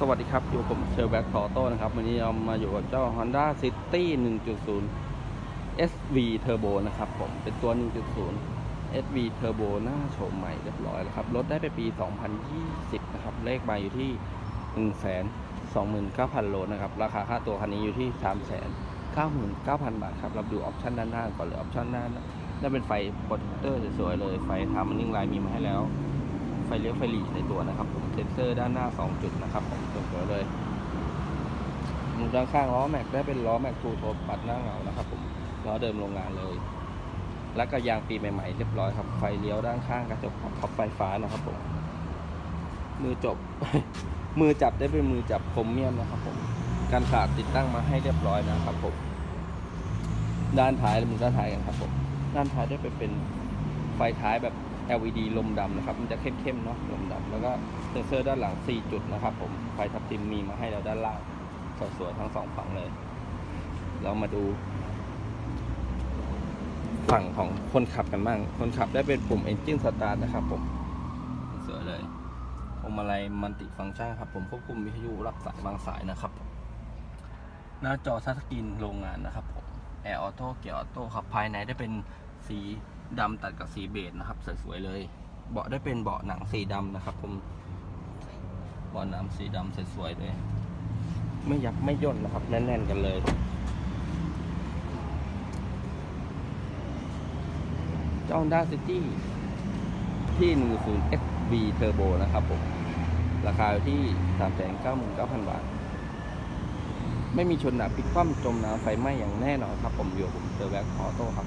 สวัสดีครับ อยู่ผมเชลแบ็กทอโต้นะครับ วันนี้เรามาอยู่กับเจ้า Honda City 1.0 SV Turbo นะครับผมเป็นตัว 1.0 SV Turbo หน้าโฉมใหม่เรียบร้อยแล้วครับ รถได้ไปปี 2020 นะครับ เลขใบอยู่ที่ 129,000 โลนะครับ ราคาค่าตัวคันนี้อยู่ที่ 399,000 บาทครับ เราดูออปชันด้านหน้าก่อนเลยออปชันด้านหน้าได้เป็นไฟโปรเจคเตอร์สวยๆเลยไฟทามันนิ่งไลน์มีมาให้แล้ว ไฟเลี้ยวไฟหลีในตัวนะครับผมเซ็นเซอร์ด้านหน้า 2 จุดนะครับผมสวยๆเลยมุมด้านข้างล้อแม็กได้เป็นล้อแม็กทูโทนปัดหน้าเงานะครับผมล้อเดิมโรงงานเลย แล้วก็ยางปีใหม่ๆเรียบร้อยครับไฟเลี้ยวด้านข้างกระจกท็อปไฟฟ้านะครับผมมือจบ มือจับได้เป็นมือจับคมเมียมนะครับผมการขาดติดตั้งมาให้เรียบร้อยนะครับผมด้านท้ายมุมด้านท้ายกันครับผมด้านท้ายได้ไปเป็นไฟท้ายแบบ LED ลมดำนะครับ มันจะเข้มๆเนาะลมดำแล้วก็เซ็นเซอร์ด้านหลัง 4 จุดนะครับ ผมไฟทับทิมมีมาให้แล้วด้านล่างสวยๆทั้งสองฝั่งเลย เรามาดู ฝั่งของคนขับกันบ้าง คนขับได้เป็นปุ่ม Engine Start นะครับ ผมสวยเลยพวงมาลัยมันติฟังก์ชันครับ ผมควบคุมวิทยุรับสายบางสายนะครับ หน้าจอทัชสกรีนโรงงานนะครับผมแอร์ออโต้เกียร์ออโต้ครับภายในได้เป็นสี ดำตัดกับสีเบจนะครับ สวยๆเลย เบาะได้เป็นเบาะหนังสีดำนะครับ ผมเบาะหนังสีดำสวยๆเลย ไม่ยับไม่ย่นนะครับ แน่นๆกันเลยจ้า Honda City ที่ 10 SV Turbo นะครับผม ราคาอยู่ที่ 399,000 บาท ไม่มีชนหนักพลิกคว่ำจมน้ำไฟไหม้อย่างแน่นอนครับ ผมอยู่ผมเซอร์แบ็กออโต้ครับ